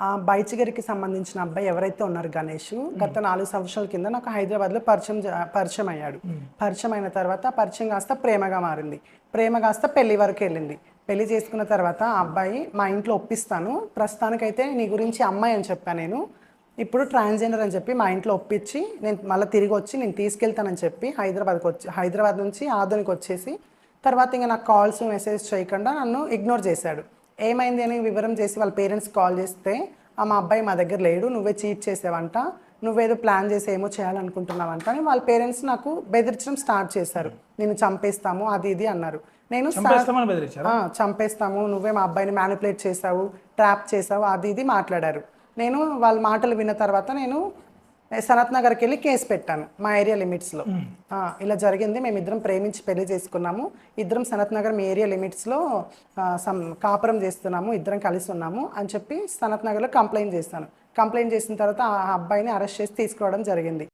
ఆ బైచిగరికి సంబంధించిన అబ్బాయి ఎవరైతే ఉన్నారు గణేష్ గత నాలుగు సంవత్సరాల కింద నాకు హైదరాబాద్లో పరిచయం పరిచయం అయ్యాడు. పరిచయం అయిన తర్వాత పరిచయం కాస్త ప్రేమగా మారింది. ప్రేమ కాస్త పెళ్ళి వరకు వెళ్ళింది. పెళ్ళి చేసుకున్న తర్వాత ఆ అబ్బాయి మా ఇంట్లో ఒప్పిస్తాను. ప్రస్తుతానికైతే నీ గురించి అమ్మాయి అని చెప్పాను నేను. ఇప్పుడు ట్రాన్స్జెండర్ అని చెప్పి మా ఇంట్లో ఒప్పించి నేను మళ్ళీ తిరిగి వచ్చి నేను తీసుకెళ్తానని చెప్పి హైదరాబాద్కి వచ్చి హైదరాబాద్ నుంచి ఆదోనికి వచ్చేసి తర్వాత ఇంకా నాకు కాల్స్ మెసేజ్ చేయకుండా నన్ను ఇగ్నోర్ చేశాడు. ఏమైంది అని వివరం చేసి వాళ్ళ పేరెంట్స్ కాల్ చేస్తే ఆ మా అబ్బాయి మా దగ్గర లేడు నువ్వే చీట్ చేసావంట నువ్వేదో ప్లాన్ చేసి ఏమో చేయాలనుకుంటున్నావంట అని వాళ్ళ పేరెంట్స్ నాకు బెదిరించడం స్టార్ట్ చేశారు. నేను చంపేస్తాము అది ఇది అన్నారు. నేను చంపేస్తాము నువ్వే మా అబ్బాయిని మ్యానిపులేట్ చేసావు ట్రాప్ చేసావు అది ఇది మాట్లాడారు. నేను వాళ్ళ మాటలు విన్న తర్వాత నేను సనత్ నగర్కి వెళ్ళి కేసు పెట్టాను మా ఏరియా లిమిట్స్లో. ఇలా జరిగింది. మేము ఇద్దరం ప్రేమించి పెళ్ళి చేసుకున్నాము. ఇద్దరం సనత్ నగర్ మీ ఏరియా లిమిట్స్లో ఆ, సం కాపురం చేస్తున్నాము. ఇద్దరం కలిసి ఉన్నాము అని చెప్పి సనత్ నగర్లో కంప్లైంట్ చేస్తాను. కంప్లైంట్ చేసిన తర్వాత ఆ అబ్బాయిని అరెస్ట్ చేసి తీసుకురావడం జరిగింది.